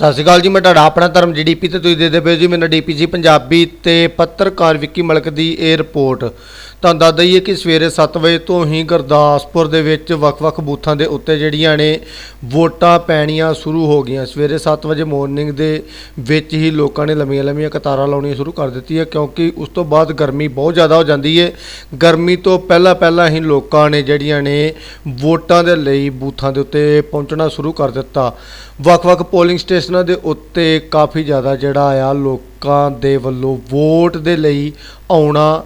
ਸਤਿ ਸ਼੍ਰੀ ਅਕਾਲ ਜੀ, ਮੈਂ ਤੁਹਾਡਾ ਆਪਣਾ ਧਰਮ ਜੀਡੀਪੀ ਤੇ ਤੁਸੀਂ ਦੇਖਦੇ ਪਏ ਹੋ ਜੀ, ਮੇਰਾ ਡੀਪੀਜੀ ਪੰਜਾਬੀ ਤੇ ਪੱਤਰਕਾਰ ਵਿੱਕੀ ਮਲਕ ਦੀ ਇਹ ਰਿਪੋਰਟ ਤੁਹਾਨੂੰ ਦੱਸ ਦਈਏ ਕਿ ਸਵੇਰੇ 7 ਵਜੇ ਤੋਂ ਹੀ ਗੁਰਦਾਸਪੁਰ ਦੇ ਵਿੱਚ ਵੱਖ-ਵੱਖ ਬੂਥਾਂ ਦੇ ਉੱਤੇ ਜਿਹੜੀਆਂ ਨੇ ਵੋਟਾਂ ਪੈਣੀਆਂ ਸ਼ੁਰੂ ਹੋ ਗਈਆਂ। ਸਵੇਰੇ 7 ਵਜੇ ਮਾਰਨਿੰਗ ਦੇ ਵਿੱਚ ਹੀ ਲੋਕਾਂ ਨੇ ਲੰਮੀਆਂ-ਲੰਮੀਆਂ ਕਤਾਰਾਂ ਲਾਉਣੀਆਂ ਸ਼ੁਰੂ ਕਰ ਦਿੱਤੀ ਹੈ ਕਿਉਂਕਿ ਉਸ ਤੋਂ ਬਾਅਦ ਗਰਮੀ ਬਹੁਤ ਜ਼ਿਆਦਾ ਹੋ ਜਾਂਦੀ ਹੈ ਗਰਮੀ ਤੋਂ ਪਹਿਲਾਂ ਪਹਿਲਾਂ ਹੀ ਲੋਕਾਂ ਨੇ ਜਿਹੜੀਆਂ ਨੇ ਵੋਟਾਂ ਦੇ ਲਈ ਬੂਥਾਂ ਦੇ ਉੱਤੇ ਪਹੁੰਚਣਾ ਸ਼ੁਰੂ ਕਰ ਦਿੱਤਾ। ਵੱਖ-ਵੱਖ ਪੋਲਿੰਗ ਸਟੇਸ਼ਨਾਂ ਦੇ ਉੱਤੇ ਕਾਫੀ ਜ਼ਿਆਦਾ ਜਿਹੜਾ ਆ ਲੋਕਾਂ ਦੇ ਵੱਲੋਂ ਵੋਟ ਦੇ ਲਈ ਆਉਣਾ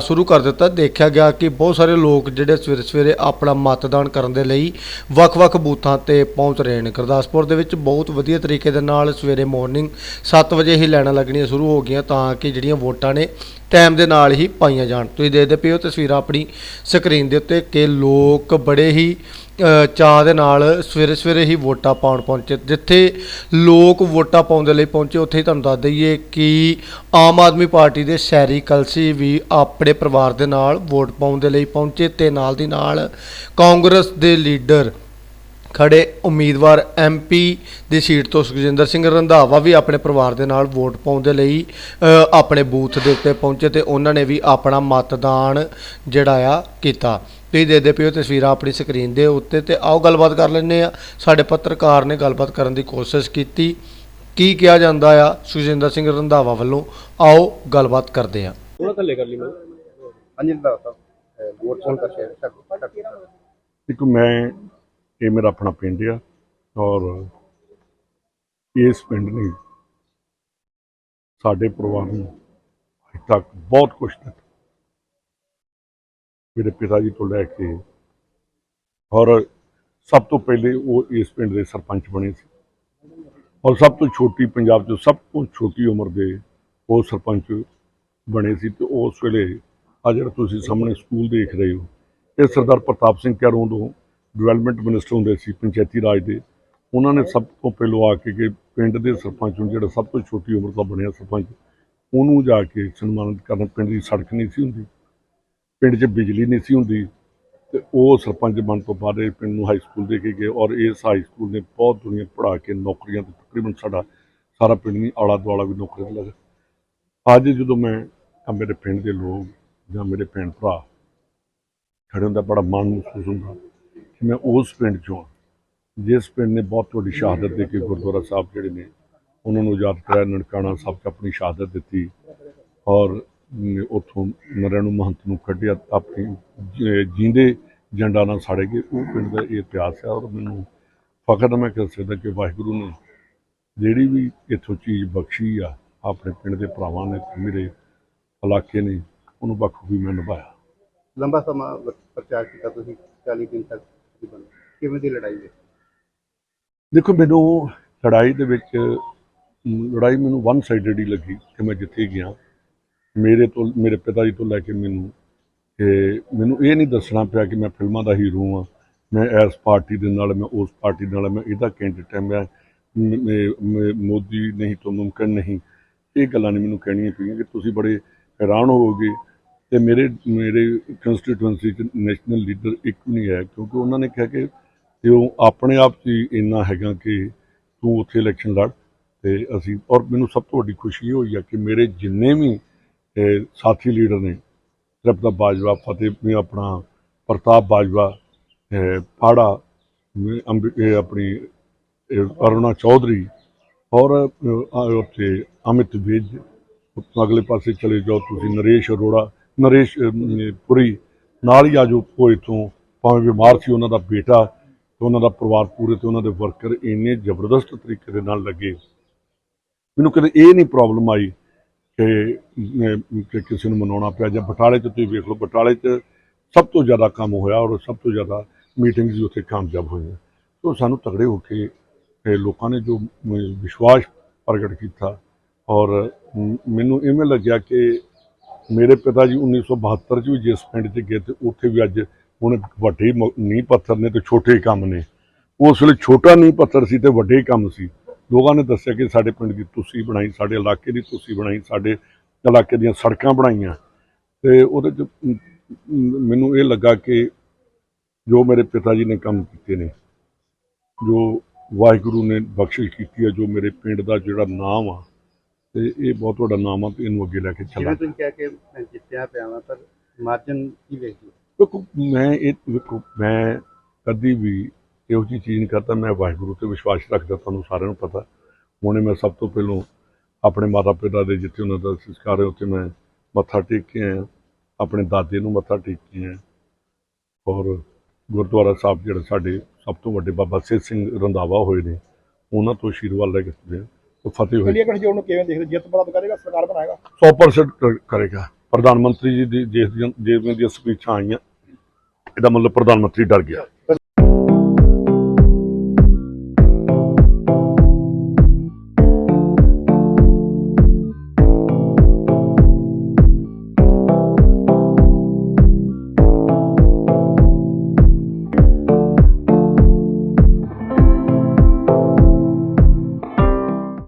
ਸ਼ੁਰੂ ਕਰ ਦਿੱਤਾ। ਦੇਖਿਆ ਗਿਆ ਕਿ ਬਹੁਤ ਸਾਰੇ ਲੋਕ ਜਿਹੜੇ ਸਵੇਰੇ ਸਵੇਰੇ ਆਪਣਾ ਮਤਦਾਨ ਕਰਨ ਦੇ ਲਈ ਵੱਖ-ਵੱਖ ਬੂਥਾਂ ਤੇ ਪਹੁੰਚ ਰਹੇ ਨੇ। ਗੁਰਦਾਸਪੁਰ ਦੇ ਵਿੱਚ ਬਹੁਤ ਵਧੀਆ ਤਰੀਕੇ ਦੇ ਨਾਲ ਸਵੇਰੇ ਮਾਰਨਿੰਗ 7 ਵਜੇ ਹੀ ਲਾਈਨਾਂ ਲੱਗਣੀਆਂ ਸ਼ੁਰੂ ਹੋ ਗਈਆਂ ਤਾਂ ਕਿ ਜਿਹੜੀਆਂ ਵੋਟਾਂ ਨੇ ਟਾਈਮ ਦੇ ਨਾਲ ਹੀ ਪਾਈਆਂ ਜਾਣ। ਤੁਸੀਂ ਦੇਖਦੇ ਪਏ ਹੋ ਤਸਵੀਰਾਂ ਆਪਣੀ ਸਕਰੀਨ ਦੇ ਉੱਤੇ ਕਿ ਲੋਕ ਬੜੇ ਹੀ ਚਾਹ ਦੇ ਨਾਲ ਸਵੇਰੇ ਸਵੇਰੇ ਹੀ ਵੋਟਾਂ ਪਾਉਣ ਪਹੁੰਚੇ। ਜਿੱਥੇ ਲੋਕ ਵੋਟਾਂ ਪਾਉਣ ਦੇ ਲਈ ਪਹੁੰਚੇ, ਉੱਥੇ ਹੀ ਤੁਹਾਨੂੰ ਦੱਸ ਦਈਏ ਕਿ ਆਮ ਆਦਮੀ ਪਾਰਟੀ ਦੇ ਸ਼ਹਿਰੀ ਕਲਸੀ ਵੀ ਆਪਣੇ ਪਰਿਵਾਰ ਦੇ ਨਾਲ ਵੋਟ ਪਾਉਣ ਦੇ ਲਈ ਪਹੁੰਚੇ ਤੇ ਨਾਲ ਦੀ ਨਾਲ ਕਾਂਗਰਸ ਦੇ ਲੀਡਰ ਖੜੇ ਉਮੀਦਵਾਰ ਐਮਪੀ ਦੀ ਸੀਟ ਤੋਂ ਸੁਖਜਿੰਦਰ ਸਿੰਘ ਰੰਧਾਵਾ ਵੀ ਆਪਣੇ ਪਰਿਵਾਰ ਦੇ ਨਾਲ ਵੋਟ ਪਾਉਣ ਦੇ ਲਈ ਆਪਣੇ ਬੂਥ ਦੇ ਉੱਤੇ ਪਹੁੰਚੇ ਤੇ ਉਹਨਾਂ ਨੇ ਵੀ ਆਪਣਾ ਮਤਦਾਨ ਜਿਹੜਾ ਆ ਕੀਤਾ। ਤੁਸੀਂ ਦੇਖਦੇ ਪਿਓ ਤਸਵੀਰਾਂ ਆਪਣੀ ਸਕਰੀਨ ਦੇ ਉੱਤੇ ਤੇ ਆਓ ਗੱਲਬਾਤ ਕਰ ਲੈਂਦੇ ਆ ਸਾਡੇ ਪੱਤਰਕਾਰ ਨੇ ਗੱਲਬਾਤ ਕਰਨ ਦੀ ਕੋਸ਼ਿਸ਼ ਕੀਤੀ। ਕੀ ਕਿਹਾ ਜਾਂਦਾ ਆ? ਸੁਖਜਿੰਦਰ ਸਿੰਘ ਰੰਧਾਵਾ ਵੱਲੋਂ ਆਓ ਗੱਲਬਾਤ ਕਰਦੇ ਆ ਥੋੜਾ ਥੱਲੇ ਕਰ ਲਈ ਮੈਂ। ਹਾਂਜੀ ਦਾ ਸਾਹਿਬ ਵੋਟ ਪਾਉਣ ਦਾ ਸ਼ਹਿਰ ਤੱਕ ਇੱਕ ਮੈਂ ਇਹ ਮੇਰਾ ਆਪਣਾ ਪਿੰਡ ਆ ਔਰ ਇਸ ਪਿੰਡ ਨੇ ਸਾਡੇ ਪਰਿਵਾਰ ਨੂੰ ਅੱਜ ਤੱਕ ਬਹੁਤ ਕੁਝ ਦਿੱਤਾ। ਮੇਰੇ ਪਿਤਾ ਜੀ ਤੋਂ ਲੈ ਕੇ ਔਰ ਸਭ ਤੋਂ ਪਹਿਲੇ ਉਹ ਇਸ ਪਿੰਡ ਦੇ ਸਰਪੰਚ ਬਣੇ ਸੀ। ਔਰ ਸਭ ਤੋਂ ਛੋਟੀ ਪੰਜਾਬ 'ਚ ਸਭ ਤੋਂ ਛੋਟੀ ਉਮਰ ਦੇ ਉਹ ਸਰਪੰਚ ਬਣੇ ਸੀ ਤੇ ਉਸ ਵੇਲੇ ਆ ਜਿਹੜਾ ਤੁਸੀਂ ਸਾਹਮਣੇ ਸਕੂਲ ਦੇਖ ਰਹੇ ਹੋ, ਇਹ ਸਰਦਾਰ ਪ੍ਰਤਾਪ ਸਿੰਘ ਕੈਰੋਂ ਤੋਂ ਡਿਵੈਲਪਮੈਂਟ ਮਿਨਿਸਟਰ ਹੁੰਦੇ ਸੀ ਪੰਚਾਇਤੀ ਰਾਜ ਦੇ। ਉਹਨਾਂ ਨੇ ਸਭ ਤੋਂ ਪਹਿਲੋਂ ਆ ਕੇ ਕਿ ਪਿੰਡ ਦੇ ਸਰਪੰਚ ਨੂੰ ਜਿਹੜਾ ਸਭ ਤੋਂ ਛੋਟੀ ਉਮਰ ਦਾ ਬਣਿਆ ਸਰਪੰਚ, ਉਹਨੂੰ ਜਾ ਕੇ ਸਨਮਾਨਿਤ ਕਰਨਾ। ਪਿੰਡ ਦੀ ਸੜਕ ਨਹੀਂ ਸੀ ਹੁੰਦੀ। ਪਿੰਡ 'ਚ ਬਿਜਲੀ ਨਹੀਂ ਸੀ ਹੁੰਦੀ ਤੇ ਉਹ ਸਰਪੰਚ ਬਣ ਤੋਂ ਬਾਅਦ ਇਹ ਪਿੰਡ ਨੂੰ ਹਾਈ ਸਕੂਲ ਦੇ ਕੇ ਗਏ ਔਰ ਇਸ ਹਾਈ ਸਕੂਲ ਨੇ ਬਹੁਤ ਦੁਨੀਆ ਪੜ੍ਹਾ ਕੇ ਨੌਕਰੀਆਂ ਤੇ ਤਕਰੀਬਨ ਸਾਡਾ ਸਾਰਾ ਪਿੰਡ ਨਹੀਂ ਆਲਾ ਦੁਆਲਾ ਵੀ ਨੌਕਰੀਆਂ ਤੇ ਲੱਗਾ ਅੱਜ ਜਦੋਂ ਮੈਂ ਮੇਰੇ ਪਿੰਡ ਦੇ ਲੋਕ ਜਾਂ ਮੇਰੇ ਭੈਣ ਭਰਾ ਖੜੇ ਹੁੰਦਾ ਬੜਾ ਮਾਣ ਮਹਿਸੂਸ ਹੁੰਦਾ ਕਿ ਮੈਂ ਉਸ ਪਿੰਡ ਚੋਂ ਹਾਂ, ਜਿਸ ਪਿੰਡ ਨੇ ਬਹੁਤ ਵੱਡੀ ਸ਼ਹਾਦਤ ਦੇ ਕੇ ਗੁਰਦੁਆਰਾ ਸਾਹਿਬ ਜਿਹੜੇ ਨੇ ਉਹਨਾਂ ਨੂੰ ਆਜ਼ਾਦ ਕਰਾਇਆ ਨਨਕਾਣਾ ਸਾਹਿਬ 'ਚ ਆਪਣੀ ਸ਼ਹਾਦਤ ਦਿੱਤੀ ਔਰ ਉੱਥੋਂ ਨਰਿਆਂ ਨੂੰ ਮਹੰਤ ਨੂੰ ਕੱਢਿਆ ਆਪਣੀ ਜੀਂਦੇ ਜੰਡਾ ਨਾਲ ਸਾੜੇ ਗਏ। ਉਹ ਪਿੰਡ ਦਾ ਇਹ ਇਤਿਹਾਸ ਹੈ ਔਰ ਮੈਨੂੰ ਫਖਰ ਮੈਂ ਕਹਿ ਸਕਦਾ ਕਿ ਵਾਹਿਗੁਰੂ ਨੇ ਜਿਹੜੀ ਵੀ ਇੱਥੋਂ ਚੀਜ਼ ਬਖਸ਼ੀ ਆ ਆਪਣੇ ਪਿੰਡ ਦੇ ਭਰਾਵਾਂ ਨੇ ਮੇਰੇ ਇਲਾਕੇ ਨੇ ਉਹਨੂੰ ਬਖੂਬੀ ਮੈਂ ਨਿਭਾਇਆ। ਲੰਬਾ ਸਮਾਂ ਪ੍ਰਚਾਰ ਕੀਤਾ ਤੁਸੀਂ 40 ਦਿਨ ਤੱਕ ਕਿਵੇਂ ਦੀ ਲੜਾਈ ਹੈ ਦੇਖੋ ਮੈਨੂੰ ਲੜਾਈ ਦੇ ਵਿੱਚ ਲੜਾਈ ਮੈਨੂੰ ਵਨ ਸਾਈਡਡ ਹੀ ਲੱਗੀ ਕਿ ਮੈਂ ਜਿੱਥੇ ਗਿਆ। ਮੇਰੇ ਤੋਂ, ਮੇਰੇ ਪਿਤਾ ਜੀ ਤੋਂ ਲੈ ਕੇ ਮੈਨੂੰ ਕਿ ਮੈਨੂੰ ਇਹ ਨਹੀਂ ਦੱਸਣਾ ਪਿਆ ਕਿ ਮੈਂ ਫਿਲਮਾਂ ਦਾ ਹੀਰੋ ਹਾਂ, ਮੈਂ ਇਸ ਪਾਰਟੀ ਦੇ ਨਾਲ, ਮੈਂ ਉਸ ਪਾਰਟੀ ਨਾਲ, ਮੈਂ ਇਹਦਾ ਕੈਂਡੀਡੇਟ ਹਾਂ ਮੈਂ ਮੋਦੀ ਨਹੀਂ ਤੋਂ ਮੁਮਕਿਨ ਨਹੀਂ। ਇਹ ਗੱਲਾਂ ਨਹੀਂ ਮੈਨੂੰ ਕਹਿਣੀਆਂ ਪਈਆਂ ਕਿ ਤੁਸੀਂ ਬੜੇ ਹੈਰਾਨ ਹੋਵੋਗੇ ਤੇ ਮੇਰੇ ਮੇਰੇ ਕੰਸਟੀਟੂਐਂਸੀ ਚ ਨੈਸ਼ਨਲ ਲੀਡਰ ਇੱਕ ਵੀ ਨਹੀਂ ਹੈ, ਕਿਉਂਕਿ ਉਹਨਾਂ ਨੇ ਕਿਹਾ ਕਿ ਤੇ ਉਹ ਆਪਣੇ ਆਪ 'ਚ ਹੀ ਇੰਨਾ ਹੈਗਾ ਕਿ ਤੂੰ ਉੱਥੇ ਇਲੈਕਸ਼ਨ ਲੜ ਤੇ ਅਸੀਂ, ਔਰ ਮੈਨੂੰ ਸਭ ਤੋਂ ਵੱਡੀ ਖੁਸ਼ੀ ਇਹ ਹੋਈ ਆ ਕਿ ਮੇਰੇ ਜਿੰਨੇ ਵੀ ਅਹ, ਸਾਥੀ ਲੀਡਰ ਨੇ ਤ੍ਰਿਪਤਾ ਬਾਜਵਾ ਫਤਿਹ ਵੀ ਆਪਣਾ ਪ੍ਰਤਾਪ ਬਾਜਵਾ ਅਹ, ਪਾੜਾ ਅੰਬ- ਆਪਣੀ ਅਰੁਣਾ ਚੌਧਰੀ ਔਰ ਉੱਥੇ ਅਮਿਤ ਵਿਜ ਅਗਲੇ ਪਾਸੇ ਚਲੇ ਜਾਓ ਤੁਸੀਂ ਨਰੇਸ਼ ਅਰੋੜਾ ਨਰੇਸ਼ ਪੁਰੀ ਨਾਲ ਹੀ ਆਜੋ ਉਹ ਇੱਥੋਂ ਭਾਵੇਂ ਬਿਮਾਰ ਸੀ ਉਹਨਾਂ ਦਾ ਬੇਟਾ ਤੇ ਉਹਨਾਂ ਦਾ ਪਰਿਵਾਰ ਪੂਰੇ ਤੇ ਉਹਨਾਂ ਦੇ ਵਰਕਰ ਇੰਨੇ ਜ਼ਬਰਦਸਤ ਤਰੀਕੇ ਦੇ ਨਾਲ ਲੱਗੇ। ਮੈਨੂੰ ਕਦੇ ਇਹ ਨਹੀਂ ਪ੍ਰੋਬਲਮ ਆਈ ਕਿ ਕਿਸੇ ਨੂੰ ਮਨਾਉਣਾ ਪਿਆ ਜਾਂ ਬਟਾਲੇ 'ਚ ਤੁਸੀਂ ਵੇਖ ਲਓ, ਬਟਾਲੇ 'ਚ ਸਭ ਤੋਂ ਜ਼ਿਆਦਾ ਕੰਮ ਹੋਇਆ ਔਰ ਸਭ ਤੋਂ ਜ਼ਿਆਦਾ ਮੀਟਿੰਗਸ ਵੀ ਉੱਥੇ ਕਾਮਯਾਬ ਹੋਈਆਂ। ਸੋ ਸਾਨੂੰ ਤਗੜੇ ਹੋ ਕੇ ਲੋਕਾਂ ਨੇ ਜੋ ਵਿਸ਼ਵਾਸ ਪ੍ਰਗਟ ਕੀਤਾ ਔਰ ਮੈਨੂੰ ਇਵੇਂ ਲੱਗਿਆ ਕਿ ਮੇਰੇ ਪਿਤਾ ਜੀ 1972 ਚ ਵੀ ਜਿਸ ਪਿੰਡ 'ਚ ਗਏ ਤੇ ਉੱਥੇ ਵੀ ਅੱਜ ਹੁਣ ਵੱਡੇ ਨੀਂਹ ਪੱਥਰ ਨੇ ਤੇ ਛੋਟੇ ਕੰਮ ਨੇ। ਉਸ ਵੇਲੇ ਛੋਟਾ ਨੀਂਹ ਪੱਥਰ ਸੀ ਤੇ ਵੱਡੇ ਕੰਮ ਸੀ। ਲੋਕਾਂ ਨੇ ਦੱਸਿਆ ਕਿ ਸਾਡੇ ਪਿੰਡ ਦੀ ਤੁਸੀਂ ਬਣਾਈ ਸਾਡੇ ਇਲਾਕੇ ਦੀ ਤੁਸੀਂ ਬਣਾਈ ਸਾਡੇ ਇਲਾਕੇ ਦੀਆਂ ਸੜਕਾਂ ਬਣਾਈਆਂ ਤੇ ਉਹਦੇ 'ਚ ਮੈਨੂੰ ਇਹ ਲੱਗਾ ਕਿ ਜੋ ਮੇਰੇ ਪਿਤਾ ਜੀ ਨੇ ਕੰਮ ਕੀਤੇ ਨੇ ਜੋ ਵਾਹਿਗੁਰੂ ਨੇ ਬਖਸ਼ਿਸ਼ ਕੀਤੀ ਹੈ ਜੋ ਮੇਰੇ ਪਿੰਡ ਦਾ ਜਿਹੜਾ ਨਾਮ ਆ ਤੇ ਇਹ ਬਹੁਤ ਵੱਡਾ ਨਾਮ ਆ ਤੇ ਇਹਨੂੰ ਅੱਗੇ ਲੈ ਕੇ ਜਿਵੇਂ ਚੱਲਾਂ ਤੁਸੀਂ ਕਹਿ ਕੇ ਮੈਂ ਜਿੱਤਿਆ ਪਿਆ ਵਾਂ ਪਰ ਮਾਰਜਨ ਕੀ? ਵੇਖੋ ਮੈਂ ਇਹ ਵੇਖੋ ਮੈਂ ਕਦੀ ਵੀ ਇਹੋ ਜਿਹੀ ਚੀਜ਼ ਨਹੀਂ ਕਰਦਾ ਮੈਂ ਵਾਹਿਗੁਰੂ ਤੇ ਵਿਸ਼ਵਾਸ ਰੱਖਦਾ ਤੁਹਾਨੂੰ ਸਾਰਿਆਂ ਨੂੰ ਪਤਾ। ਹੁਣੇ ਮੈਂ ਸਭ ਤੋਂ ਪਹਿਲਾਂ ਆਪਣੇ ਮਾਤਾ ਪਿਤਾ ਦੇ ਜਿੱਥੇ ਉਹਨਾਂ ਦਾ ਸੰਸਕਾਰ ਹੈ ਉੱਥੇ ਮੈਂ ਮੱਥਾ ਟੇਕ ਕੇ ਆਇਆ। ਆਪਣੇ ਦਾਦੇ ਨੂੰ ਮੱਥਾ ਟੇਕ ਕੇ ਆਇਆ। ਔਰ ਗੁਰਦੁਆਰਾ ਸਾਹਿਬ ਜਿਹੜਾ ਸਾਡੇ ਸਭ ਤੋਂ ਵੱਡੇ ਬਾਬਾ ਸਿੱਧ ਸਿੰਘ ਰੰਧਾਵਾ ਹੋਏ ਨੇ ਉਹਨਾਂ ਤੋਂ ਆਸ਼ੀਰਵਾਦ ਲੈ ਕੇ ਹਾਂ। ਉਹ ਫਤਿਹ ਹੋਏ ਇੰਡੀਆ ਗਠਜੋੜ ਨੂੰ ਕਿਵੇਂ ਦੇਖਦੇ? ਜਿੱਤ ਪ੍ਰਾਪਤ ਕਰੇਗਾ ਸਰਕਾਰ ਬਣਾਏਗਾ? 100% ਕਰ- ਕਰੇਗਾ। ਪ੍ਰਧਾਨ ਮੰਤਰੀ ਜੀ ਦੀ ਜਿਵੇਂ ਦੀਆਂ ਸਪੀਚਾਂ ਆਈਆਂ। ਇਹਦਾ ਮਤਲਬ ਪ੍ਰਧਾਨ ਮੰਤਰੀ ਡਰ ਗਿਆ।